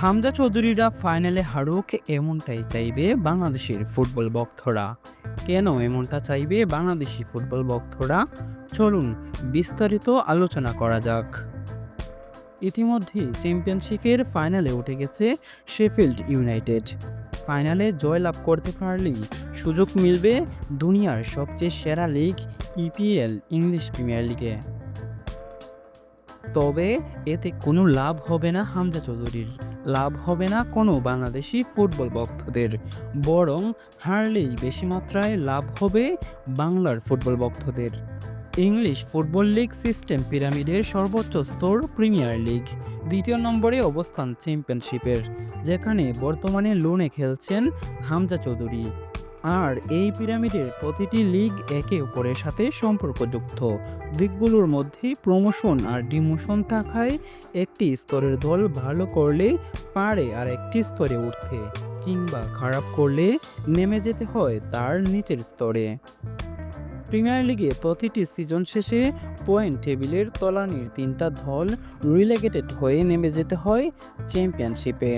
হামজা চৌধুরীরা ফাইনালে হারুক এমনটাই চাইবে, বাংলাদেশের ফুটবল ভক্তরা কেন এমনটা চাইবে, বাংলাদেশি ফুটবল ভক্তরা চলুন বিস্তারিত আলোচনা করা যাক। ইতিমধ্যে চ্যাম্পিয়নশিপের ফাইনালে উঠে গেছে শেফিল্ড ইউনাইটেড। ফাইনালে জয়লাভ করতে পারলেই সুযোগ মিলবে দুনিয়ার সবচেয়ে সেরা লিগ ইপিএল ইংলিশ প্রিমিয়ার লিগে। তবে এতে কোনো লাভ হবে না হামজা চৌধুরীর। লাভ হবে না কোনো বাংলাদেশি ফুটবল ভক্তদের। বরং হারলেই বেশি মাত্রায় লাভ হবে বাংলার ফুটবল ভক্তদের। ইংলিশ ফুটবল লিগ সিস্টেম পিরামিডের সর্বোচ্চ স্তর প্রিমিয়ার লিগ। দ্বিতীয় নম্বরে অবস্থান চ্যাম্পিয়নশিপের, যেখানে বর্তমানে লোনে খেলছেন হামজা চৌধুরী। আর এই পিরামিডের প্রতিটি লিগ একে অপরের সাথে সম্পর্কযুক্ত। দিকগুলোর মধ্যে প্রমোশন আর ডিমোশন থাকায় একটি স্তরের দল ভালো করলে পারে আর একটি স্তরে উঠতে, কিংবা খারাপ করলে নেমে যেতে হয় তার নিচের স্তরে। প্রিমিয়ার লিগে প্রতিটি সিজন শেষে পয়েন্ট টেবিলের তলানির তিনটা দল রিলেগেটেড হয়ে নেমে যেতে হয় চ্যাম্পিয়নশিপে।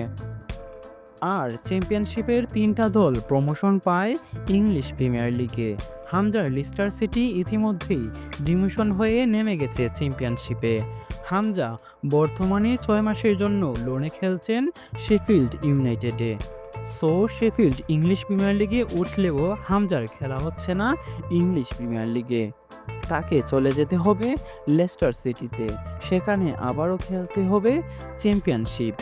আর চ্যাম্পিয়নশিপের তিনটা দল প্রমোশন পায় ইংলিশ প্রিমিয়ার লিগে। হামজার লিস্টার সিটি ইতিমধ্যেই ডিমিশন হয়ে নেমে গেছে চ্যাম্পিয়নশিপে। হামজা বর্তমানে ছয় মাসের জন্য লোনে খেলছেন শেফিল্ড ইউনাইটেডে। সো, শেফিল্ড ইংলিশ প্রিমিয়ার লিগে উঠলেও হামজার খেলা হচ্ছে না ইংলিশ প্রিমিয়ার লিগে। তাকে চলে যেতে হবে লেস্টার সিটিতে। সেখানে আবারও খেলতে হবে চ্যাম্পিয়নশিপ।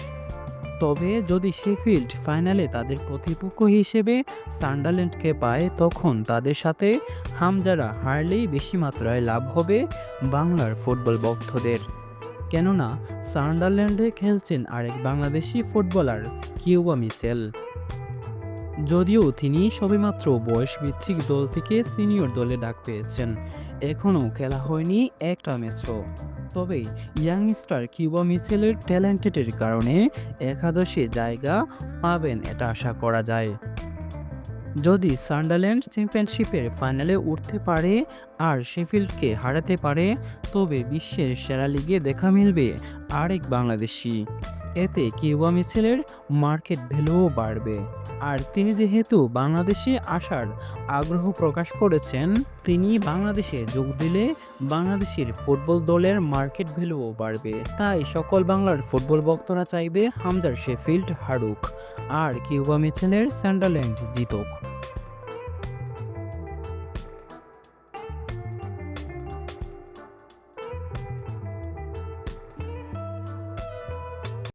তবে যদি শেফিল্ড ফাইনালে তাদের প্রতিপক্ষ হিসেবে সান্ডারল্যান্ডকে পায়, তখন তাদের সাথে হামজারা হারলেই বেশি মাত্রায় লাভ হবে বাংলার ফুটবল ভক্তদের কেননা, সান্ডারল্যান্ডে খেলছেন আরেক বাংলাদেশি ফুটবলার, কিউবা মিচেল। যদিও তিনি সবেমাত্র বয়স ভিত্তিক দল থেকে সিনিয়র দলে ডাক পেয়েছেন, এখনও খেলা হয়নি একটা ম্যাচও। তবে ইয়াংস্টার কিউবা মিচেলের ট্যালেন্টেডের কারণে একাদশে জায়গা পাবেন এটা আশা করা যায়। যদি সান্ডারল্যান্ড চ্যাম্পিয়নশিপের ফাইনালে উঠতে পারে আর শেফিল্ডকে হারাতে পারে, তবে বিশ্বের সেরা লিগে দেখা মিলবে আরেক বাংলাদেশি। এতে কিউবা মিচেলের মার্কেট ভ্যালুও বাড়বে। আর তিনি যেহেতু বাংলাদেশে আসার আগ্রহ প্রকাশ করেছেন, তিনি বাংলাদেশে যোগ দিলে বাংলাদেশের ফুটবল দলের মার্কেট ভ্যালুও বাড়বে। তাই সকল বাংলার ফুটবল ভক্তরা চাইবে হামজার শেফিল্ড হারুক, আর কিউবা মিচেলের স্যান্ডারল্যান্ড জিতুক।